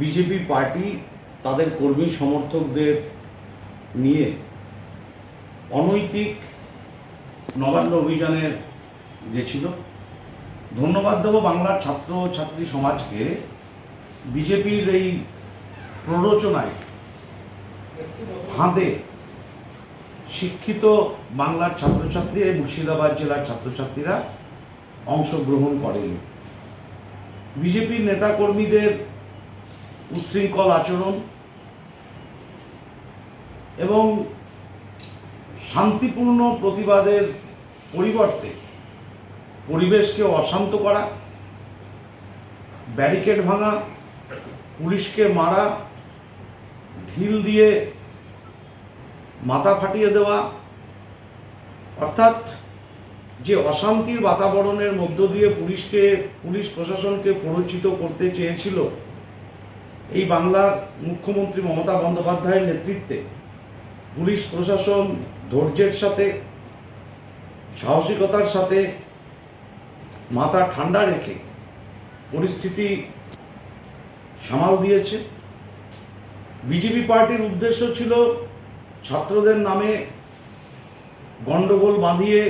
BJP party তাদের কর্মী সমর্থকদের নিয়ে অনৈতিক নবান্ন অভিযানের গেছিল ধন্যবাদ দেব বাংলার ছাত্র ছাত্রী সমাজকে। বিজেপির এই প্ররোচনায় ফাঁদে শিক্ষিত বাংলার ছাত্রছাত্রী মুর্শিদাবাদ জেলার ছাত্রছাত্রীরা অংশগ্রহণ করেনি। বিজেপির নেতাকর্মীদের উচ্ছৃঙ্খল আচরণ এবং শান্তিপূর্ণ প্রতিবাদের পরিবর্তে পরিবেশকে অশান্ত করা, ব্যারিকেড ভাঙা, পুলিশকে মারা, ঢিল দিয়ে মাথা ফাটিয়ে দেওয়া, অর্থাৎ যে অশান্তির বাতাবরণের মধ্য দিয়ে পুলিশকে, পুলিশ প্রশাসনকে পরিচিত করতে চেয়েছিল এই বাংলার মুখ্যমন্ত্রী মমতা বন্দ্যোপাধ্যায়ের নেতৃত্বে পুলিশ প্রশাসন ধৈর্যের সাথে, সাহসিকতার সাথে মাথা ঠান্ডা রেখে পরিস্থিতি সামাল দিয়েছে। বিজেপি পার্টির উদ্দেশ্য ছিল ছাত্রদের নামে গন্ডগোল বাঁধিয়ে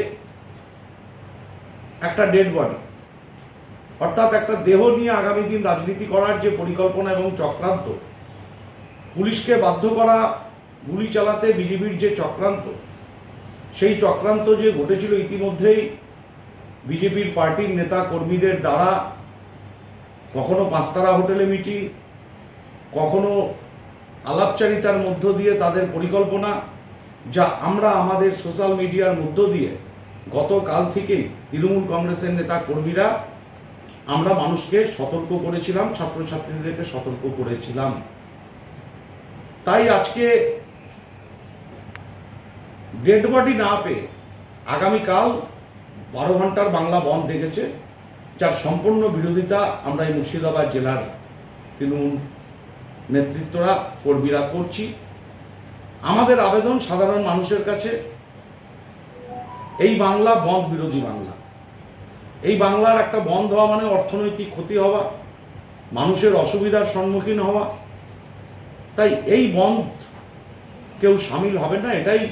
একটা ডেড বডি। অর্থাৎ একটা দেহ নিয়ে আগামী দিন রাজনীতি করার যে পরিকল্পনা এবং চক্রান্ত, পুলিশকে বাধ্য করা, গুলি চালাতে বিজেপির যে চক্রান্ত, সেই চক্রান্ত যে ঘটেছিল ইতিমধ্যেই বিজেপির পার্টির নেতা কর্মীদের দ্বারা, কখনো পাঁচতারা হোটেলে মিটিং, কখনো আলাপচারিতার মধ্য দিয়ে তাদের পরিকল্পনা, যা আমরা আমাদের সোশ্যাল মিডিয়ার মধ্য দিয়ে গতকাল থেকেই তৃণমূল কংগ্রেসের নেতা কর্মীরা আমরা মানুষকে সতর্ক করেছিলাম, ছাত্রছাত্রীদেরকে সতর্ক করেছিলাম। তাই আজকে ডেড বডি না পেয়ে আগামীকাল বারো ঘণ্টার বাংলা বন্ধ দেখেছে, যার সম্পূর্ণ বিরোধিতা আমরা এই মুর্শিদাবাদ জেলার তৃণমূল নেতৃত্বরা, কর্মীরা করছি। আমাদের আবেদন সাধারণ মানুষের কাছে। এই বাংলা বন্ধ বিরোধী বাংলা। এই বাংলার একটা বন্ধ হওয়া মানে অর্থনৈতিক ক্ষতি হওয়া, মানুষের অসুবিধার সম্মুখীন হওয়া। তাই এই বন্ধ কেউ সামিল হবে না, এটাই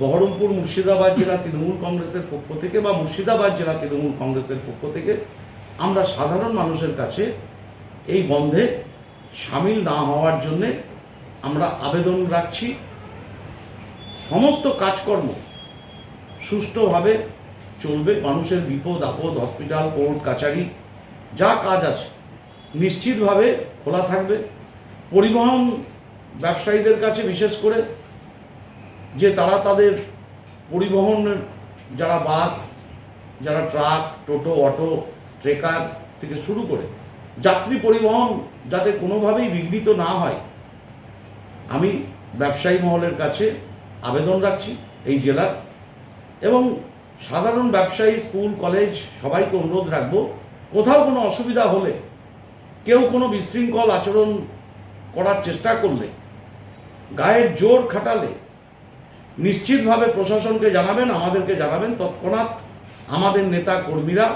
বহরমপুর মুর্শিদাবাদ জেলা তৃণমূল কংগ্রেসের পক্ষ থেকে বা মুর্শিদাবাদ জেলা তৃণমূল কংগ্রেসের পক্ষ থেকে আমরা সাধারণ মানুষের কাছে এই বন্ধে সামিল না হওয়ার জন্যে আমরা আবেদন রাখছি। সমস্ত কাজকর্ম সুষ্ঠুভাবে চলবে। মানুষের বিপদ, আপদ হসপিটাল কোর্ট কাছারি, যা কাজ আছে, নিশ্চিতভাবে খোলা থাকবে। পরিবহন ব্যবসায়ীদের কাছে বিশেষ করে, যে তারা তাদের পরিবহনের যারা বাস, যারা ট্রাক, টোটো, অটো, ট্রেকার থেকে শুরু করে, যাত্রী পরিবহন যাতে কোনোভাবেই বিঘ্নিত না হয়, আমি ব্যবসায়ী মহলের কাছে আবেদন রাখছি এই জেলার। এবং সাধারণ ব্যবসায়ী, স্কুল, কলেজ, সবাইকে অনুরোধ রাখব, কোথাও কোনো অসুবিধা হলে, কেউ কোনো বিশৃঙ্খল আচরণ করার চেষ্টা করলে, গায়ের জোর খাটালে, নিশ্চিতভাবে প্রশাসনকে জানাবেন, আমাদেরকে জানাবেন, তৎক্ষণাৎ আমাদের নেতা কর্মীরা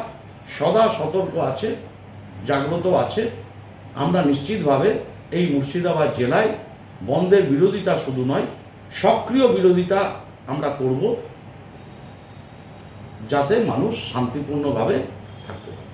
সদা সতর্ক আছে, জাগ্রত আছে। আমরা নিশ্চিতভাবে এই মুর্শিদাবাদ জেলায় বন্ধের বিরোধিতা শুধু নয়, সক্রিয় বিরোধিতা আমরা করব। যাতে মানুষ শান্তিপূর্ণভাবে থাকতে পারে।